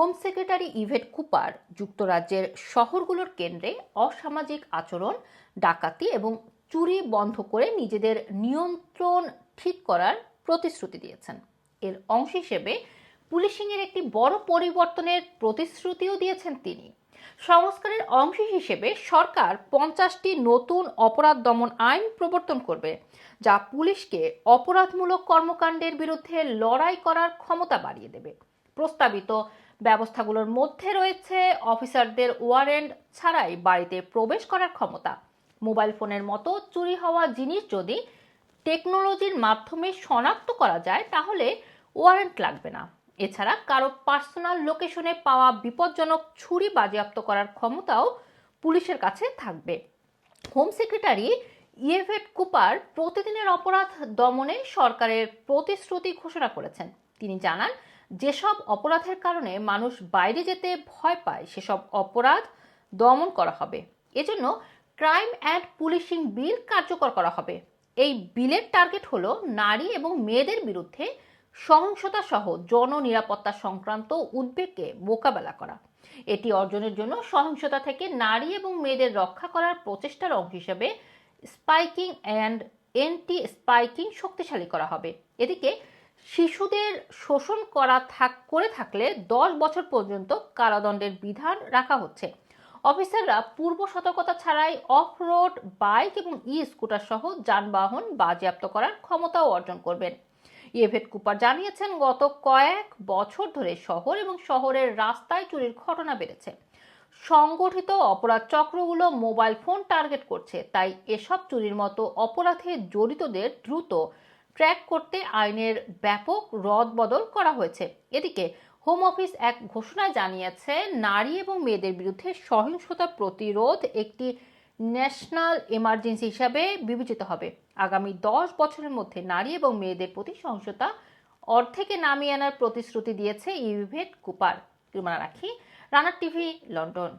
Home secretary Yvette Cooper যুক্তরাজ্যের শহরগুলোর কেন্দ্রে অসামাজিক আচরণ, ডাকাতি এবং চুরি বন্ধ করে নিজেদের নিয়ন্ত্রণ ঠিক করার প্রতিশ্রুতি দিয়েছেন। এর অংশ হিসেবে পুলিশিংয়ের একটি বড় পরিবর্তনের প্রতিশ্রুতিও দিয়েছেন তিনি। সংস্কারের অংশ হিসেবে সরকার পঞ্চাশটি নতুন অপরাধ দমন আইন প্রবর্তন করবে, যা পুলিশকে অপরাধমূলক কর্মকাণ্ডের বিরুদ্ধে লড়াই করার ক্ষমতা বাড়িয়ে দেবে। প্রস্তাবিত ব্যবস্থাগুলোর মধ্যে রয়েছে অফিসারদের ওয়ারেন্ট ছাড়াই বাড়িতে প্রবেশ করার ক্ষমতা। মোবাইল ফোনের মতো চুরি হওয়া জিনিস যদি টেকনোলজির মাধ্যমে শনাক্ত করা যায়, তাহলে ওয়ারেন্ট লাগবে না। এছাড়া কারও পার্সোনাল লোকেশনে পাওয়া বিপজ্জনক ছুরি বাজেয়াপ্ত করার ক্ষমতাও পুলিশের কাছে থাকবে। হোম সেক্রেটারি ইয়েভেট কুপার প্রতিদিনের অপরাধ দমনে সরকারের প্রতিশ্রুতি ঘোষণা করেছেন। তিনি জানান যেসব অপরাধের কারণে মানুষ বাইরে যেতে ভয় পায়, সেসব অপরাধ দমন করা হবে। এজন্য ক্রাইম অ্যান্ড পুলিশিং বিল কার্যকর করা হবে। এই বিলের টার্গেট হলো নারী এবং মেয়েদের বিরুদ্ধে সহিংসতা সহ জননিরাপত্তা সংক্রান্ত উদ্বেগকে মোকাবেলা করা। এটি অর্জনের জন্য সহিংসতা থেকে নারী এবং মেয়েদের রক্ষা করার প্রচেষ্টার অংশ হিসেবে স্পাইকিং অ্যান্ড এন্টি স্পাইকিং শক্তিশালী করা হবে। এদিকে শিশুদের শোষণ করা থাক, করে থাকলে দশ বছর পর্যন্ত কারাদণ্ডের বিধান রাখা হচ্ছে। অফিসাররা পূর্ব সতর্কতা ছাড়াই অফ রোড বাইক এবং ই স্কুটার সহ যানবাহন বাজেয়াপ্ত করার ক্ষমতাও অর্জন করবেন। ইয়েভেট কুপার জানিয়েছেন, গত কয়েক বছর ধরে শহর এবং শহরের রাস্তায় চুরির ঘটনা বেড়েছে। সংগঠিত অপরাধ চক্রগুলো মোবাইল ফোন টার্গেট করছে, তাই এসব চুরির মতো অপরাধে জড়িতদের দ্রুত ট্র্যাক করতে আইনের ব্যাপক রদবদল করা হয়েছে। এদিকে হোম অফিস এক ঘোষণায় জানিয়েছে, নারী এবং মেয়েদের বিরুদ্ধে সহিংসতা প্রতিরোধ একটি ন্যাশনাল এমার্জেন্সি হিসাবে বিবেচিত হবে। আগামী দশ বছরের মধ্যে নারী এবং মেয়েদের প্রতি সহিংসতা অর্ধেকে নামিয়ে আনার প্রতিশ্রুতি দিয়েছে ইউভেট কুপার। রাখি, রানার টিভি, লন্ডন।